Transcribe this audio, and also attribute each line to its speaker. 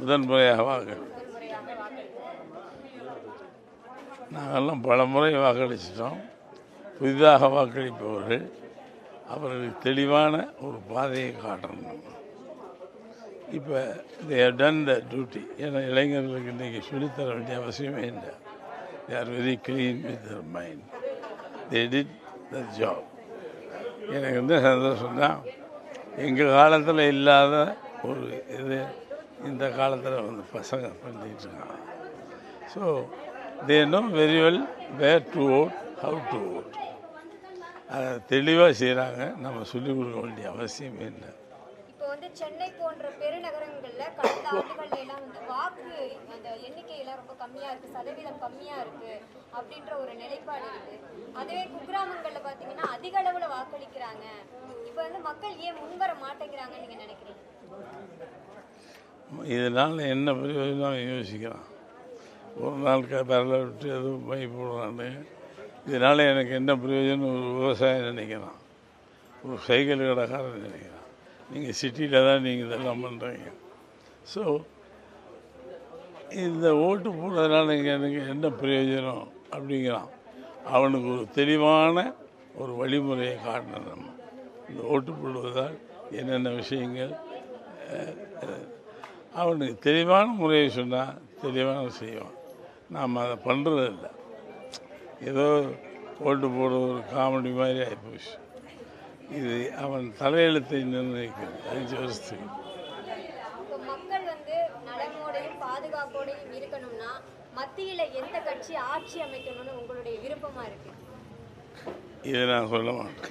Speaker 1: முதன்முறையாக வாக்கு
Speaker 2: முறையாக
Speaker 1: நாங்கள்லாம் பல முறை வாக்களிச்சிட்டோம். புதிதாக வாக்களிப்பவர்கள் அவர்களுக்கு தெளிவான ஒரு பாதையை காட்டணும். இப்போ தே டன் த டியூட்டி ஏன்னா இளைஞர்களுக்கு இன்றைக்கி சொல்லித்தர வேண்டிய அவசியமே இல்லை. They are very clean with their mind they did the job எனக்கு வந்து சந்தோஷம்னா எங்கள் காலத்தில் இல்லாத ஒரு இது இந்த காலத்தில் வந்து பசங்க பண்ணிட்டு இருக்காங்க so they know very well where to vote how to vote அதை தெளிவாக செய்கிறாங்க நம்ம சொல்லிக் கொடுக்க வேண்டிய அவசியமே இல்லை
Speaker 2: இப்போ வந்து சென்னை போன்ற பெருநகரங்கள்ல கடந்த ஆண்டுகள்ல எல்லாம் வந்து வாக்கு அந்த எண்ணிக்கையெல்லாம் ரொம்ப கம்மியா இருக்கு சதவீதம் கம்மியா இருக்கு அப்படின்ற ஒரு நிலைப்பாடு இருக்கு. அதுவே குக்கிராமங்கள்ல பாத்தீங்கன்னா அதிக அளவுல வாக்களிக்கிறாங்க. இப்போ வந்து மக்கள் ஏன் முன்வர மாட்டேங்கிறாங்கன்னு நீங்க நினைக்கிறீங்க?
Speaker 1: இதனால் என்ன பிரயோஜனம்? யோசிக்கிறான் ஒரு நாள் க விட்டு எதுவும் பை போடுறான்னு இதனால் எனக்கு என்ன பிரயோஜனம்? ஒரு விவசாயம் நினைக்கிறான். ஒரு சைக்கிள் கடைக்காரன் நினைக்கிறான். நீங்கள் சிட்டியில் தான் நீங்கள் இதெல்லாம் பண்ணுறீங்க ஸோ இந்த ஓட்டு போடுறதுனால எனக்கு என்ன பிரயோஜனம்? அப்படிங்கிறான். அவனுக்கு ஒரு தெளிவான ஒரு வழிமுறையை காட்டணும் நம்ம. இந்த ஓட்டு போடுவதால் என்னென்ன விஷயங்கள்? அவனுக்கு தெளிவான முறையை சொன்னால் தெளிவான செய்வான். நாம் அதை பண்ணுறது இல்லை ஏதோ ஓட்டு போடுற ஒரு காமெடி மாதிரி ஆகிப்போச்சு இது அவன் தலையெழுத்தை நிர்ணயிக்கிறது. அஞ்சு வருஷத்துக்கு
Speaker 2: இப்போ மக்கள் வந்து நலமோடையும் பாதுகாப்போடையும் இருக்கணும்னா மத்தியில எந்த கட்சி ஆட்சி அமைக்கணும்னு உங்களுடைய விருப்பமா இருக்கு?
Speaker 1: இதை நான் சொல்ல மாட்டேன்.